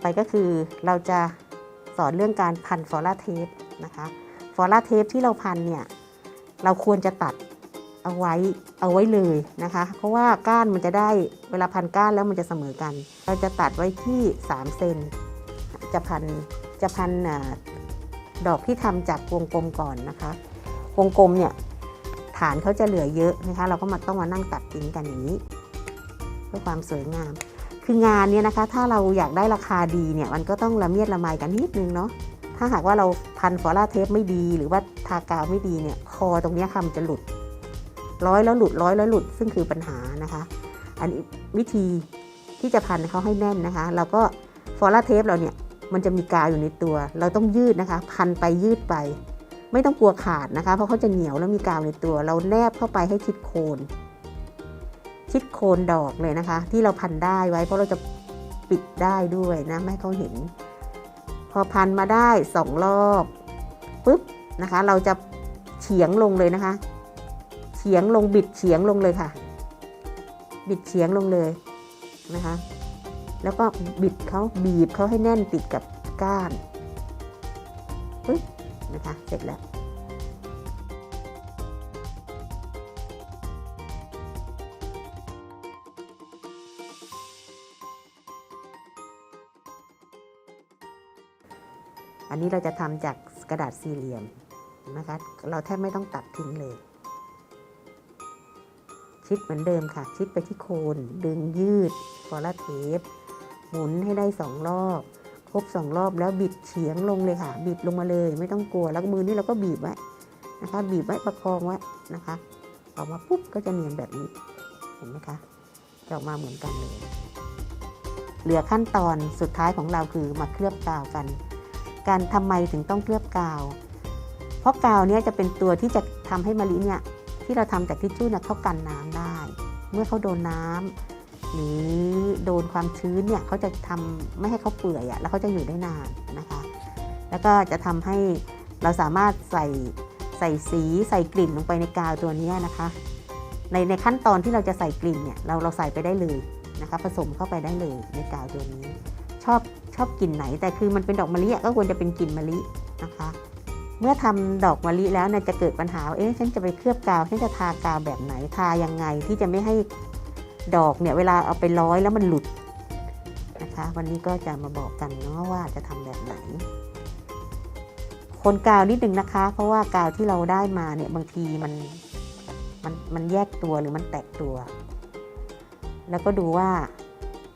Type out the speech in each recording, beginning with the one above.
ไปก็คือเราจะสอนเรื่องการพันฟอร่าเทปนะคะฟอร่าเทปที่เราพันเนี่ยเราควรจะตัดเอาไว้เอาไว้เลยนะคะ เพราะว่าก้านมันจะได้เวลาพันก้านแล้วมันจะเสมอกัน เราจะตัดไว้ที่3เซนจะพันจะพันอดอกที่ทำจากวงกลมก่อนนะคะวงกลมเนี่ยฐานเขาจะเหลือเยอะนะคะ เราก็มาต้องมานั่งตัดทิ้งกันอย่างนี้ เพื่อความสวยงาม คืองานเนี่ยนะคะ ถ้าเราอยากได้ราคาดีเนี่ยมันก็ต้องละเมียดละไมกันนิดนึงเนาะถ้าหากว่าเราพันฟอร่าเทปไม่ดี หรือว่าทากาวไม่ดีเนี่ยคอตรงนี้ค่ะมันจะหลุด ร้อยแล้วหลุดร้อยแล้วหลุดซึ่งคือปัญหานะคะ อันนี้วิธีที่จะพันเขาให้แน่นนะคะ เราก็ฟอร่าเทปเราเนี่ยมันจะมีกาวอยู่ในตัว เราต้องยืดนะคะ พันไปยืดไป ไม่ต้องกลัวขาดนะคะ เพราะเขาจะเหนียวแล้วมีกาวในตัว เราแนบเข้าไปให้ชิดโคน ชิดโคนดอกเลยนะคะ ที่เราพันได้ไว้เพราะเราจะปิดได้ด้วยนะไม่ให้เขาเห็น พอพันมาได้สองรอบปุ๊บนะคะ เราจะเฉียงลงเลยนะคะเฉียงลงบิดเฉียงลงเลยค่ะ บิดเฉียงลงเลยนะคะ แล้วก็บิดเขาบีบเขาให้แน่นติดกับก้านปึ๊บนะคะ เสร็จแล้ว อันนี้เราจะทำจากกระดาษสี่เหลี่ยมนะคะ เราแทบไม่ต้องตัดทิ้งเลย ชิดเหมือนเดิมค่ะ ชิดไปที่โคน ดึงยืดฟอลาเทป หมุนให้ได้สองรอบ ครบสองรอบแล้วบิดเฉียงลงเลยค่ะ บิดลงมาเลย ไม่ต้องกลัว แล้วมือนี่เราก็บีบไว้นะคะ บีบไว้ประคองไว้นะคะ ออกมาปุ๊บก็จะเนียนแบบนี้ เห็นไหมคะจะออกมาเหมือนกันเลย เหลือขั้นตอนสุดท้ายของเราคือมาเคลือบกาวกัน การทำไมถึงต้องเคลือบกาว เพราะกาวเนี้ยจะเป็นตัวที่จะทำให้มะลิเนี่ยที่เราทำจากทิชชู่เนี่ยเขากันน้ำได้ เมื่อเขาโดนน้ำหรือโดนความชื้นเนี่ยเขาจะทำไม่ให้เขาเปื่อยอะแล้วเขาจะอยู่ได้นานนะคะ แล้วก็จะทำให้เราสามารถใส่ใส่สีใส่กลิ่นลงไปในกาวตัวนี้นะคะในในขั้นตอนที่เราจะใส่กลิ่นเนี่ยเราเราใส่ไปได้เลยนะคะผสมเข้าไปได้เลยในกาวตัวนี้ ชอบ อบกลิ่นไหน แต่คือมันเป็นดอกมะลิอะก็ควรจะเป็นกลิ่นมะลินะคะ เมื่อทำดอกมะลิแล้วเนี่ยจะเกิดปัญหาเอ๊ะฉันจะไปเคลือบกาวฉันจะทากาวแบบไหนทายังไงที่จะไม่ให้ดอกเนี่ยเวลาเอาไปร้อยแล้วมันหลุดนะคะ วันนี้ก็จะมาบอกกันเนาะว่าจะทำแบบไหน คนกาวนิดนึงนะคะ เพราะว่ากาวที่เราได้มาเนี่ยบางทีมันมันมันแยกตัวหรือมันแตกตัว แล้วก็ดูว่า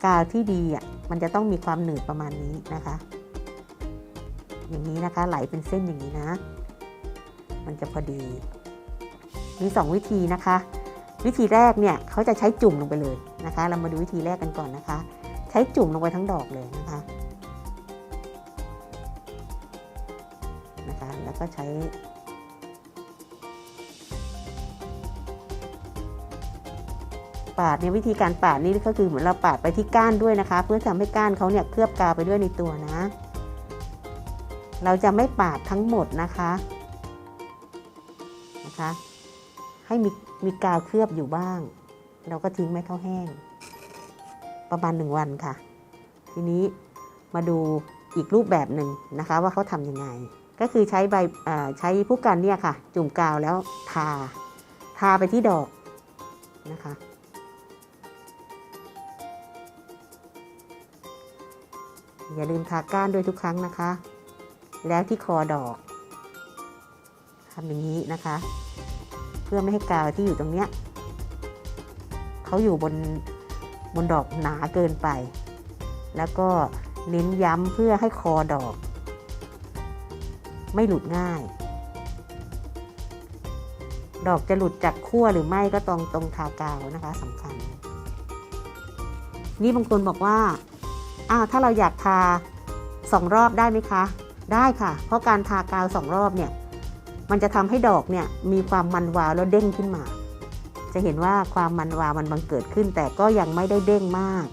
กาวที่ดีอะ มันจะต้องมีความหนืดประมาณนี้นะคะ อย่างนี้นะคะไหลเป็นเส้นอย่างนี้นะ มันจะพอดี มีสองวิธีนะคะ วิธีแรกเนี่ยเขาจะใช้จุ่มลงไปเลยนะคะ เรามาดูวิธีแรกกันก่อนนะคะ ใช้จุ่มลงไปทั้งดอกเลยนะคะนะคะ แล้วก็ใช้ ปาดเนี่ยวิธีการปาดนี่ก็คือเหมือนเราปาดไปที่ก้านด้วยนะคะ เพื่อทำให้ก้านเขาเนี่ยเคลือบกาวไปด้วยในตัวนะ เราจะไม่ปาดทั้งหมดนะคะนะคะ ให้มีมีกาวเคลือบอยู่บ้าง เราก็ทิ้งไว้เขาแห้ง ประมาณหนึ่งวันค่ะ ทีนี้มาดูอีกรูปแบบหนึ่งนะคะ ว่าเขาทำยังไง ก็คือใช้ใบใช้ผู้กันเนี่ยค่ะ จุ่มกาวแล้วทา ทาไปที่ดอกนะคะ อย่าลืมทาก้านด้วยทุกครั้งนะคะ แล้วที่คอดอกทำอย่างนี้นะคะ เพื่อไม่ให้กาวที่อยู่ตรงเนี้ยเขาอยู่บนบนดอกหนาเกินไป แล้วก็เน้นย้ำเพื่อให้คอดอก ไม่หลุดง่าย ดอกจะหลุดจากขั้วหรือไม่ก็ตรงตรงทากาวนะคะสำคัญ นี่บางคนบอกว่า อ้าวถ้าเราอยากทาสองรอบได้ไหมคะ ได้ค่ะ เพราะการทากาวสองรอบเนี่ยมันจะทำให้ดอกเนี่ยมีความมันวาวแล้วเด้งขึ้นมา จะเห็นว่าความมันวาวมันบังเกิดขึ้นแต่ก็ยังไม่ได้เด้งมาก